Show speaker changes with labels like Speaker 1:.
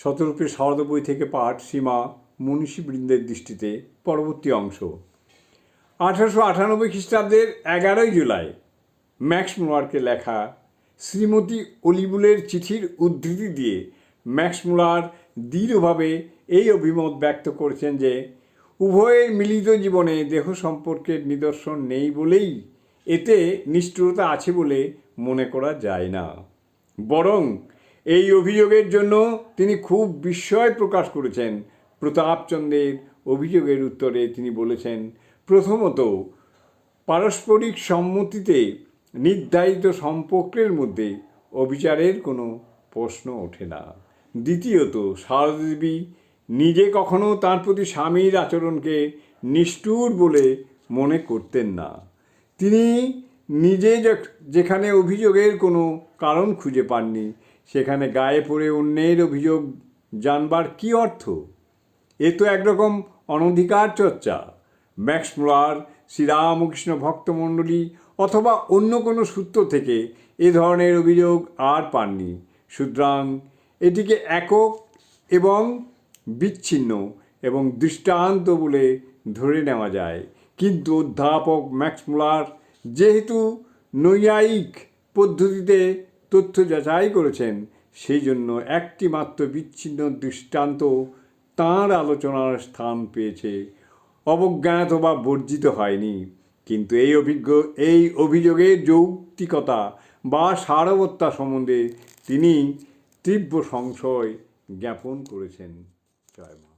Speaker 1: শতরূপে শারদ বই থেকে পাঠ সীমা মনীষীবৃন্দের দৃষ্টিতে পরবর্তী অংশ। আঠারোশো আটানব্বই খ্রিস্টাব্দের এগারোই জুলাই ম্যাক্স মুলারকে লেখা শ্রীমতী অলিবুলের চিঠির উদ্ধৃতি দিয়ে ম্যাক্স মুলার দৃঢ়ভাবে এই অভিমত ব্যক্ত করেছেন যে, উভয়ের মিলিত জীবনে দেহ সম্পর্কের নিদর্শন নেই বলেই এতে নিষ্ঠুরতা আছে বলে মনে করা যায় না। বরং এই অভিযোগের জন্য তিনি খুব বিস্ময় প্রকাশ করেছেন। প্রতাপচন্দ্রের অভিযোগের উত্তরে তিনি বলেছেন, প্রথমত, পারস্পরিক সম্মতিতে নির্ধারিত সম্পর্কের মধ্যে অবিচারের কোনো প্রশ্ন ওঠে না। দ্বিতীয়ত শারদেবী নিজে কখনো তার প্রতি স্বামীর আচরণকে নিষ্ঠুর বলে মনে করতেন না। তিনি নিজে যেখানে অভিযোগের কোনো কারণ খুঁজে পাননি সেখানে গায়ে পড়ে অন্যের অভিযোগ জানবার কী অর্থ? এ তো একরকম অনধিকার চর্চা। ম্যাক্স মুলার শ্রীরামকৃষ্ণ ভক্তমণ্ডলী অথবা অন্য কোনো সূত্র থেকে এ ধরনের অভিযোগ আর পাননি। সুতরাং এটিকে একক এবং বিচ্ছিন্ন এবং দৃষ্টান্ত বলে ধরে নেওয়া যায়। কিন্তু অধ্যাপক ম্যাক্স মুলার যেহেতু নৈয়ায়িক পদ্ধতিতে তথ্য যাচাই করেছেন, সেই জন্য একটি মাত্র বিচ্ছিন্ন দৃষ্টান্ত তাঁর আলোচনার স্থান পেয়েছে। অবজ্ঞাত বা বর্জিত হয়নি, কিন্তু এই অভিজ্ঞ, এই অভিযোগের যৌক্তিকতা বা সারবত্তা সম্বন্ধে তিনি তীব্র সংশয় জ্ঞাপন করেছেন। জয় মা।